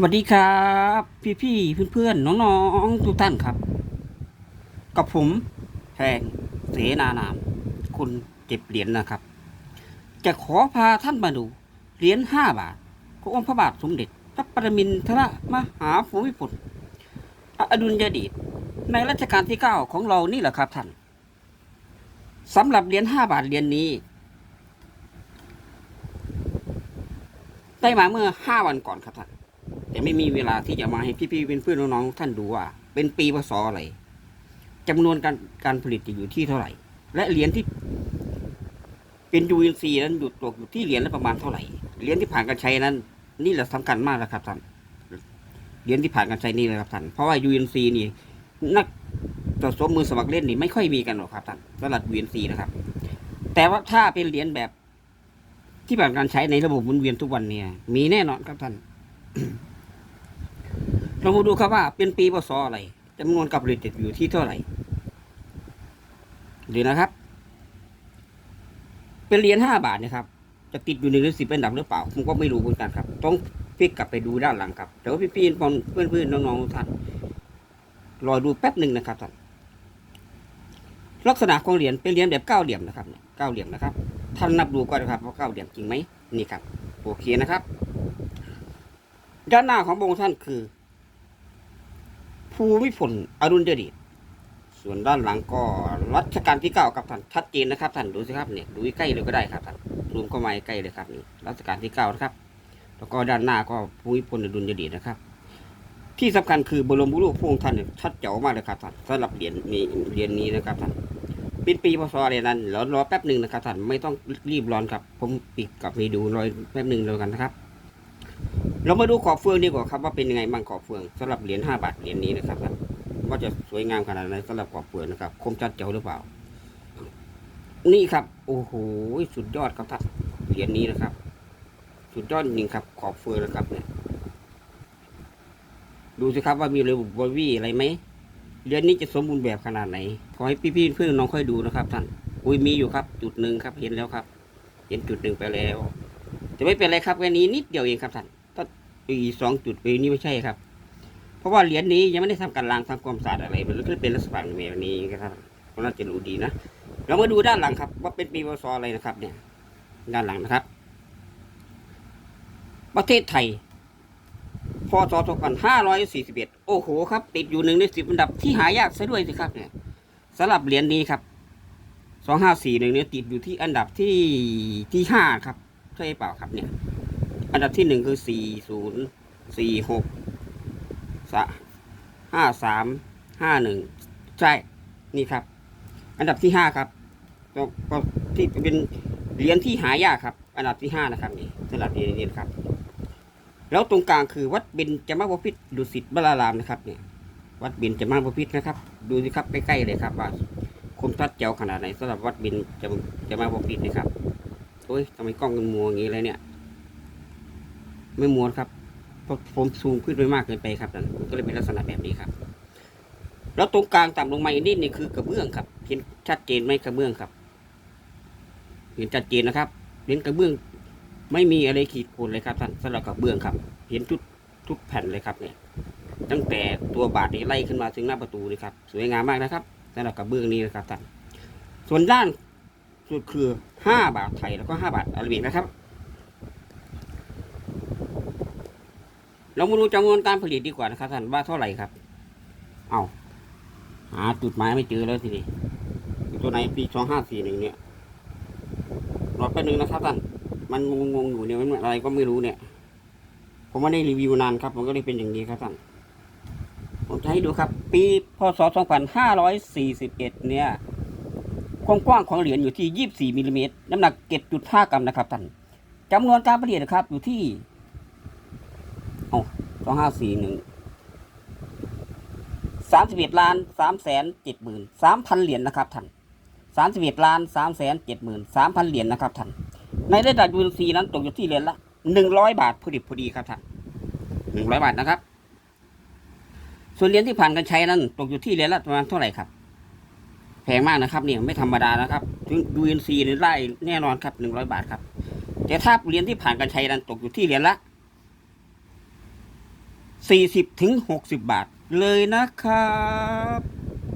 สวัสดีครับพี่พี่ๆเพื่อนๆ น้องๆ ทุกท่านครับ กับผมแหงเสนานามคุณเก็บเหรียญนะครับ จะขอพาท่านมาดูเหรียญห้าบาทขององค์พระบาทสมเด็จ พระปรมินทรมหาภูมิพลอดุลยเดชในรัชกาลที่เก้าของเรานี่แหละครับท่านสำหรับเหรียญห้าบาทเหรียญนี้ ได้มาเมื่อห้าวันก่อนครับท่าน แต่ไม่มีเวลาที่จะมาให้พี่ๆเป็นเพื่อนน้องๆท่านดูว่า เป็นปีพศอะไรจำนวนการการผลิตจะอยู่ที่เท่าไหร่ และเหรียญที่ เป็นยูเอ็นซีนั้นอยู่ตกอยู่ที่เหรียญละประมาณเท่าไหร่เหรียญที่ผ่านการใช้นั้น นี่แหละสำคัญมากนะครับท่านเหรียญที่ผ่านการใช้นี่แหละครับท่านเพราะว่ายูเอ็นซีนี่นักสะสมมือสมัครเล่นนี่ไม่ค่อยมีกันหรอกครับท่านสำหรับยูเอ็นซีนะครับ แต่ว่าถ้าเป็นเหรียญแบบที่ผ่านการใช้ในระบบหมุนเวียนทุกวันเนี่ย มีแน่นอนครับท่าน เรามาดูครับว่าเป็นปีพศอะไรจำนวนกับผลิตอยู่ที่เท่าไหร่ดีนะครับ เป็นเหรียญห้าบาทนะครับ จะติดอยู่ในหรือสิบเป็นดับหรือเปล่าผมก็ไม่รู้เหมือนกันครับ ต้องพลิกกลับไปดูด้านหลังครับแต่ว่าพี่ๆเพื่อนเพื่อนๆน้องๆทุกท่านรอดูแป๊บหนึ่งนะครับท่านลักษณะของเหรียญเป็นเหรียญแบบเก้าเหลี่ยมนะครับเก้าเหลี่ยมนะครับท่านนับดูก่อนนะครับว่าเก้าเหลี่ยมจริงไหมนี่ครับโอเคนะครับ ด้านหน้าของพระองค์ท่านคือ ภูมิพลอรุณเดชส่วนด้านหลังก็รัชกาลที่เก้าครับท่านชัดเจนนะครับท่านดูสิครับเนี่ยดูใกล้เลยก็ได้ครับท่านซูมเข้ามาใกล้เลยครับนี่รัชกาลที่เก้านะครับ แล้วก็ด้านหน้าก็ภูมิพลอดุลยเดชนะครับ ที่สำคัญคือบรมบุรูปพระองค์ท่านเนี่ยชัดเจ๋วมากเลยครับท่านสำหรับเหรียญนี้เหรียญนี้นะครับท่านเป็นปีพศอะไรนั้นรอรอแป๊บหนึ่งนะครับท่านไม่ต้องรีบร้อนครับ ผมปิดกลับไปดูรอยแป๊บหนึ่งแล้วกันนะครับ เรามาดูขอบเฟืองดีกว่าครับว่าเป็นยังไงบ้างขอบเฟืองสำหรับเหรียญห้าบาทเหรียญนี้นะครับท่านว่าจะสวยงามขนาดไหนสำหรับขอบเฟืองนะครับ คมชัดเจ๋วหรือเปล่า นี่ครับ โอ้โหสุดยอดครับท่านเหรียญนี้นะครับ สุดยอดจริงครับ ขอบเฟืองนะครับเนี่ยดูสิครับว่ามีระบบบอวี่อะไรไหมเหรียญนี้จะสมบูรณ์แบบขนาดไหน ขอให้พี่ๆเพื่อนน้องค่อยดูนะครับ ท่าน อุ้ยมีอยู่ครับ จุดหนึ่งครับ เห็นแล้วครับ เห็นจุดหนึ่งไปแล้ว จะไม่เป็นไรครับแค่นี้นิดเดียวเองครับท่าน อีสองจุดไปนี่ไม่ใช่ครับ เพราะว่าเหรียญนี้ยังไม่ได้ทำการล้างทำความสะอาดอะไรมันก็เป็นลักษณะแบบนี้ครับก็น่าจะรู้ดีนะเรามาดูด้านหลังครับ ว่าเป็นปีพศอะไรนะครับ เนี่ย ด้านหลังนะครับ ประเทศไทยพศ2541 โอ้โหครับ ติดอยู่หนึ่งในสิบอันดับที่หายากซะด้วยสิครับ เนี่ยสำหรับเหรียญนี้ครับ 2541เนี่ยติดอยู่ที่อันดับที่ที่ห้าครับ ใช่เปล่าครับเนี่ย อันดับที่หนึ่งคือสี่ศูนย์สี่หกสะห้าสามห้าหนึ่งใช่นี่ครับ อันดับที่ห้าครับก็ที่เป็นเหรียญที่หายากครับ อันดับที่ห้านะครับนี่สำหรับเหรียญนี้ครับ แล้วตรงกลางคือวัดเบญจมาบพิตรดุสิตบรารามนะครับเนี่ยวัดเบญจมาบพิตรนะครับ ดูสิครับใกล้ๆเลยครับว่าคมชัดเจ๋วขนาดไหนสำหรับวัดเบญจมาบพิตรนะครับโอ้ยทำไมกล้องมันมัวอย่างนี้เลยเนี่ย ไม่ม้วนครับเพราะผมซูมขึ้นไปมากเกินไปครับนั่นมันก็เลยเป็นลักษณะแบบนี้ครับ แล้วตรงกลางต่ำลงมาอีกนิดนี่คือกระเบื้องครับเห็นชัดเจนไหมกระเบื้องครับ เห็นชัดเจนนะครับเห็นกระเบื้อง ไม่มีอะไรขีดข่วนเลยครับท่านสำหรับกระเบื้องครับ เห็นทุกทุกแผ่นเลยครับเนี่ย ตั้งแต่ตัวบาทนี้ไล่ขึ้นมาถึงหน้าประตูเลยครับสวยงามมากนะครับสำหรับกระเบื้องนี้นะครับท่านส่วนด้านสุดคือห้าบาทไทยแล้วก็ห้าบาทอาราบิกนะครับ เรามาดูจำนวนการผลิตดีกว่านะครับท่านว่าเท่าไหร่ครับ เอาหาจุดหมายไม่เจอแล้วทีนี้ตัวไหนปีสองห้าสี่หนึ่งเนี่ยรอแป๊บนึงนะครับท่านมันงงๆอยู่เนี่ยมันอะไรก็ไม่รู้เนี่ย ผมไม่ได้รีวิวนานครับ มันก็เลยเป็นอย่างนี้ครับท่านผมจะให้ดูครับ ปีพศ2541เอ็ดเนี่ยความกว้างของเหรียญอยู่ที่24มิลลิเมตรน้ำหนัก7.5กรัมนะครับท่านจำนวนการผลิตนะครับ อยู่ที่ เอา2541 31ล้าน3แสน7หมื่น3,000เหรียญนะครับท่าน31ล้าน3แสน7หมื่น3,000เหรียญนะครับท่านในระดับยูนซีนั้นตกอยู่ที่เหรียญละ100บาทพอดีพอดีครับท่าน100บาทนะครับ ส่วนเหรียญที่ผ่านการใช้นั้น ตกอยู่ที่เหรียญละประมาณเท่าไหร่ครับแพงมากนะครับเนี่ยไม่ธรรมดานะครับถึงยูนซีนี่ได้แน่นอนครับ100บาทครับแต่ถ้าเหรียญที่ผ่านการใช้นั้นตกอยู่ที่เหรียญละ 40ถึง60 บาทเลยนะครับ